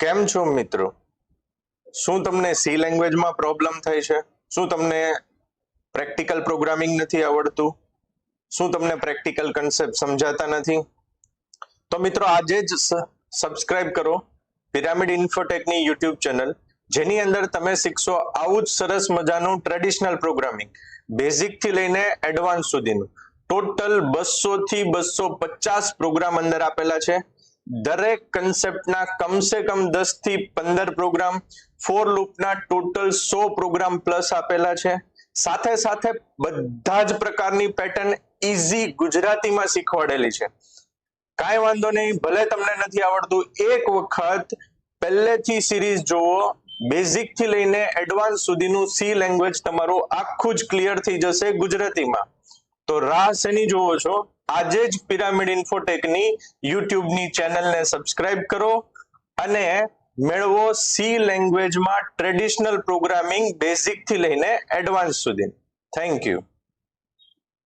કેમ છો મિત્રો? શું તમને સી લેંગ્વેજમાં પ્રોબ્લેમ થાય છે? શું તમને પ્રેક્ટિકલ પ્રોગ્રામિંગ નથી આવડતું? શું તમને પ્રેક્ટિકલ કન્સેપ્ટ સમજાતા નથી? તો મિત્રો, આજે જ સબસ્ક્રાઇબ કરો પિરામિડ ઇન્ફોટેકની યુટ્યુબ ચેનલ જેની અંદર તમે શીખશો આવું જ સરસ મજાનું ટ્રેડિશનલ પ્રોગ્રામિંગ બેઝિકથી લઈને એડવાન્સ સુધીનું. ટોટલ બસો થી બસો પચાસ પ્રોગ્રામ અંદર આપેલા છે. દરેક કન્સેપ્ટના કમસે કમ દસથી પંદર પ્રોગ્રામ ફોર લૂપના ટોટલ સો પ્રોગ્રામ પ્લસ આપેલા છે. સાથે સાથે બધા જ પ્રકારની પેટર્ન ઇઝી ગુજરાતીમાં શીખવાડેલી છે. કાંઈ વાંધો નહીં, ભલે તમને નથી આવડતું, એક વખત પહેલેથી સિરીઝ જોવો બેઝિકથી લઈને એડવાન્સ સુધીનું સી લેંગ્વેજ તમારું આખું જ ક્લિયર થઈ જશે ગુજરાતીમાં. તો રાહ શેની જોવો છો? આજે જ પિરામિડ ઇન્ફોટેકની યુટ્યુબની ચેનલને સબસ્ક્રાઇબ કરો અને મેળવો સી લેંગ્વેજમાં ટ્રેડિશનલ પ્રોગ્રામિંગ બેઝિકથી લઈને એડવાન્સ સુધી. Thank you.